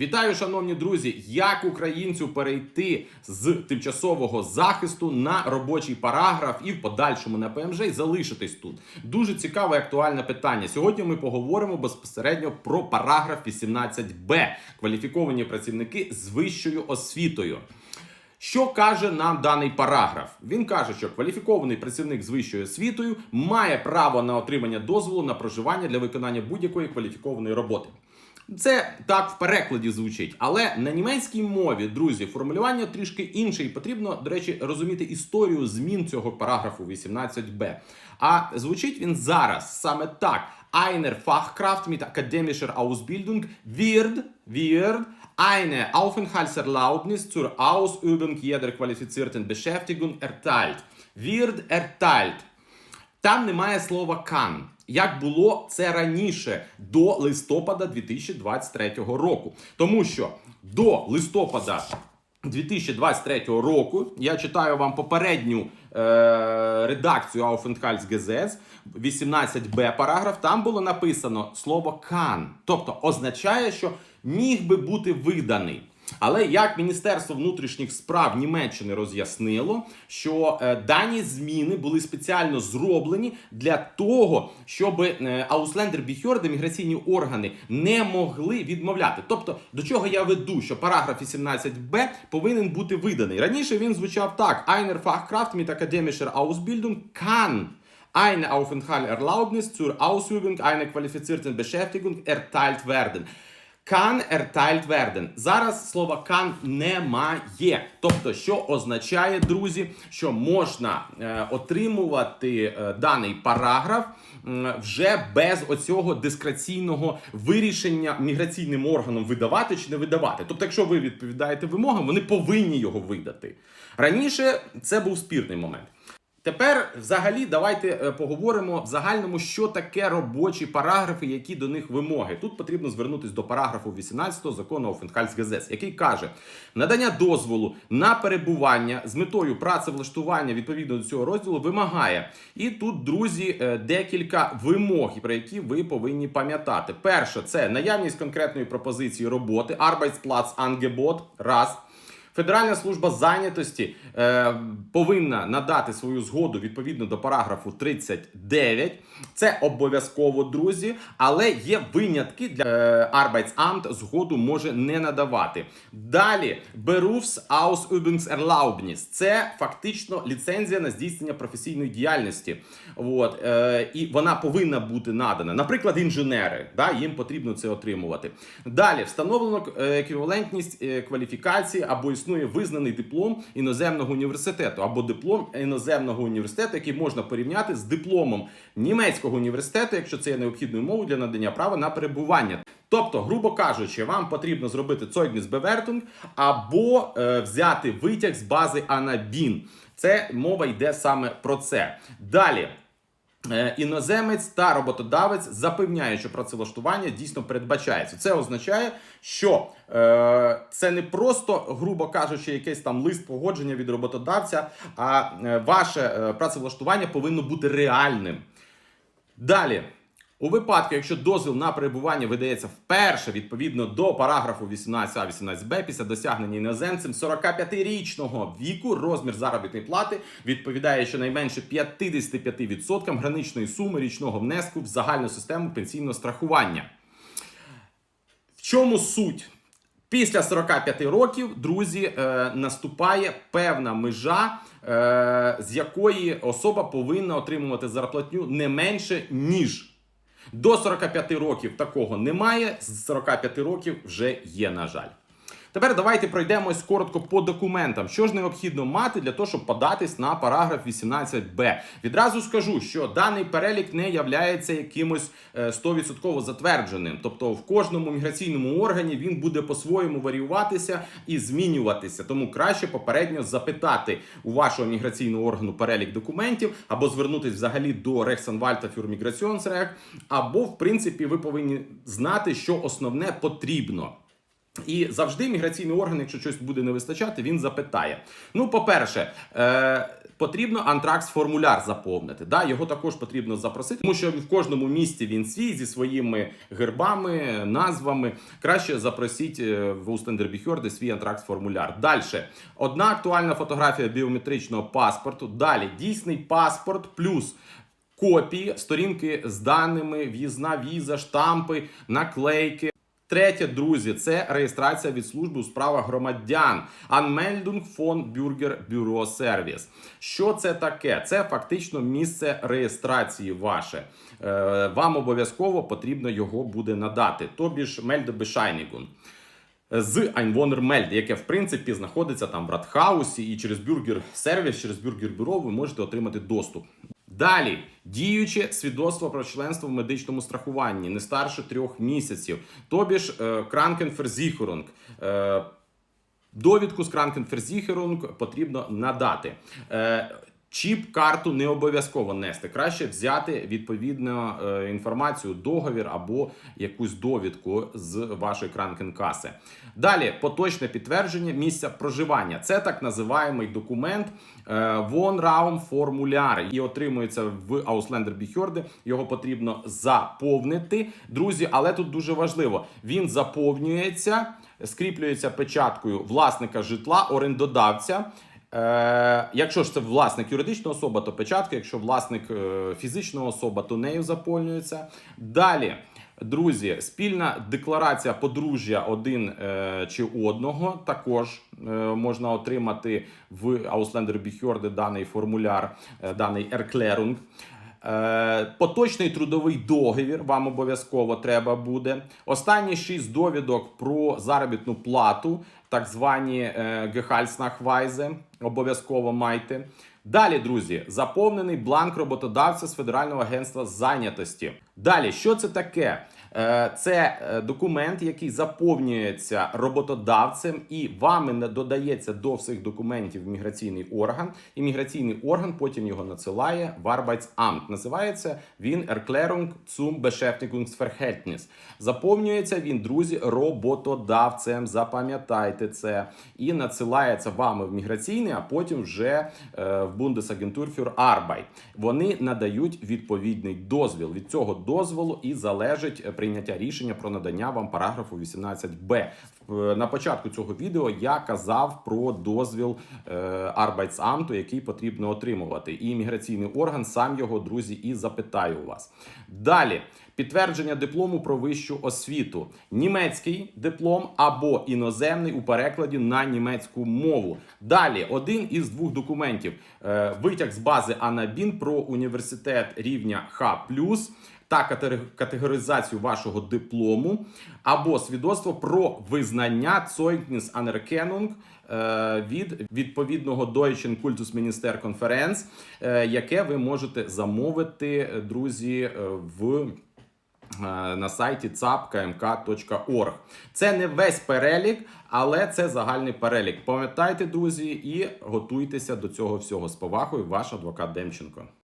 Вітаю, шановні друзі! Як українцю перейти з тимчасового захисту на робочий параграф і в подальшому на ПМЖ і залишитись тут? Дуже цікаве і актуальне питання. Сьогодні ми поговоримо безпосередньо про параграф 18б кваліфіковані працівники з вищою освітою. Що каже нам даний параграф? Він каже, що кваліфікований працівник з вищою освітою має право на отримання дозволу на проживання для виконання будь-якої кваліфікованої роботи. Це так в перекладі звучить, але на німецькій мові, друзі, формулювання трішки інше, і потрібно, до речі, розуміти історію змін цього параграфу 18б. А звучить він зараз саме так: Einer Fachkraft mit akademischer Ausbildung wird, wird eine Aufenthaltserlaubnis zur Ausübung jeder qualifizierten Beschäftigung erteilt. Wird erteilt. Там немає слова кан. Як було це раніше до листопада 2023 року. Тому що до листопада 2023 року я читаю вам попередню е, редакцію Aufenthaltsgesetz, 18b параграф. Там було написано слово кан, тобто означає, що міг би бути виданий. Але як Міністерство внутрішніх справ Німеччини роз'яснило, що е, дані зміни були спеціально зроблені для того, щоб е, Ауслендербіхьорди, міграційні органи, не могли відмовляти. Тобто, до чого я веду, що параграф 18б повинен бути виданий. Раніше він звучав так: Einer Fachkraft mit akademischer Ausbildung kann eine Aufenthaltserlaubnis zur Ausübung einer qualifizierten Beschäftigung erteilt werden. Kann erteilt werden. Зараз слова can немає. Тобто, що означає, друзі, що можна е, отримувати е, даний параграф м, вже без оцього дискреційного вирішення міграційним органом видавати чи не видавати. Тобто, якщо ви відповідаєте вимогам, вони повинні його видати. Раніше це був спірний момент. Тепер, взагалі, давайте е, поговоримо в загальному, що таке робочі параграфи, які до них вимоги. Тут потрібно звернутися до параграфу 18 закону Офенхальсгезес, який каже: надання дозволу на перебування з метою працевлаштування відповідно до цього розділу вимагає. І тут, друзі, е, декілька вимог, про які ви повинні пам'ятати. Перше, це наявність конкретної пропозиції роботи, Arbeitsplatz-Angebot, раз. Федеральна служба зайнятості е, повинна надати свою згоду відповідно до параграфу 39. Це обов'язково, друзі, але є винятки для е, Arbeitsamt згоду може не надавати. Далі Berufsausübungserlaubnis. Це фактично ліцензія на здійснення професійної діяльності. От, е, і вона повинна бути надана. Наприклад, інженери, да, їм потрібно це отримувати. Далі встановлено е, еквівалентність е, кваліфікації або існує визнаний диплом іноземного університету або диплом іноземного університету, який можна порівняти з дипломом німецького університету, якщо це є необхідною мовою для надання права на перебування. Тобто, грубо кажучи, вам потрібно зробити Zeugnis Bewertung або е, взяти витяг з бази Anabin. Це мова йде саме про це. Далі. Е, Іноземець та роботодавець запевняє, що працевлаштування дійсно передбачається. Це означає, що е, це не просто, грубо кажучи, якийсь там лист погодження від роботодавця, а е, ваше е, працевлаштування повинно бути реальним. Далі. У випадку, якщо дозвіл на перебування видається вперше відповідно до параграфу 18а 18б після досягнення іноземцем 45-річного віку, розмір заробітної плати відповідає щонайменше 55% граничної суми річного внеску в загальну систему пенсійного страхування. В чому суть? Після 45 років, друзі, е, наступає певна межа, е, з якої особа повинна отримувати зарплатню не менше, ніж. До 45 років такого немає, з 45 років вже є, на жаль. Тепер давайте пройдемось коротко по документам. Що ж необхідно мати для того, щоб податись на параграф 18б. Відразу скажу, що даний перелік не являється якимось е, 100% затвердженим. Тобто в кожному міграційному органі він буде по-своєму варіюватися і змінюватися. Тому краще попередньо запитати у вашого міграційного органу перелік документів, або звернутися взагалі до Рехсанвальта Фюрміграціонсрег, або, в принципі, ви повинні знати, що основне потрібно. І завжди міграційний орган, якщо щось буде не вистачати, він запитає. Ну, по-перше, е, Потрібно антракс формуляр заповнити. Да, його також потрібно запросити, тому що в кожному місті він свій зі своїми гербами, назвами. Краще запросіть е, в Устендербіхьорди свій антракс формуляр. Далі одна актуальна фотографія біометричного паспорту. Далі дійсний паспорт плюс. Копії, сторінки з даними, в'їзна віза, штампи, наклейки. Третє, друзі, це реєстрація від служби у справах громадян. Anmeldung von Bürger Bureau Service. Що це таке? Це фактично місце реєстрації ваше. Е, вам обов'язково потрібно його буде надати. Тобі ж Meldebesheinigung з Einwohnermelde, яке в принципі знаходиться там в Радхаусі, і через бюргер сервіс, через бюргер бюро ви можете отримати доступ. Далі діюче свідоцтво про членство в медичному страхуванні не старше трьох місяців. Тобі ж е, Krankenversicherung. Е, Довідку з Krankenversicherung потрібно надати. Е, Чіп карту не обов'язково нести. Краще взяти відповідну е, інформацію, договір або якусь довідку з вашої кранкенкаси. Далі поточне підтвердження місця проживання. Це так називаємий документ е, Raum формуляр і отримується в Ausländer Behörde. Його потрібно заповнити, друзі. Але тут дуже важливо: він заповнюється, скріплюється печаткою власника житла, орендодавця. Е, якщо ж це власник юридична особа, то печатка. Якщо власник е, фізична особа, то нею заповнюється. Далі, друзі, спільна декларація подружжя один е, чи одного також е, можна отримати в Ausländer Behörde даний формуляр, е, даний Erklärung. Е, Поточний трудовий договір вам обов'язково треба буде. Останні шість довідок про заробітну плату, так звані Гехальснахвайзи, обов'язково майте. Далі, друзі, заповнений бланк роботодавця з Федерального агентства зайнятості. Далі, що це таке? Е, Це е, документ, який заповнюється роботодавцем, і вами не додається до всіх документів міграційний орган. І міграційний орган потім його надсилає в Arbeitsamt. Називається він Erklärung zum Beschäftigungsverhältnis. Заповнюється він, друзі, роботодавцем. Запам'ятайте це. І надсилається вами в міграційний, а потім вже е, в Bundesagentur für Arbeit. Вони надають відповідний дозвіл. Від цього дозволу і залежить е, прийняття рішення про надання вам параграфу 18б. В- На початку цього відео я казав про дозвіл е, Arbeitsamtу, який потрібно отримувати. І міграційний орган сам його, друзі, і запитає у вас. Далі. Підтвердження диплому про вищу освіту, німецький диплом або іноземний у перекладі на німецьку мову. Далі один із двох документів: Е, витяг з бази Анабін про університет рівня Х та категоризацію вашого диплому, або свідоцтво про визнання Zeugnis Anerkennung від відповідного Deutschen Kultusminister е, яке ви можете замовити, друзі, е, в. е, На сайті capkmk.org. Це не весь перелік, але це загальний перелік. Пам'ятайте, друзі, і готуйтеся до цього всього з повагою. Ваш адвокат Демченко.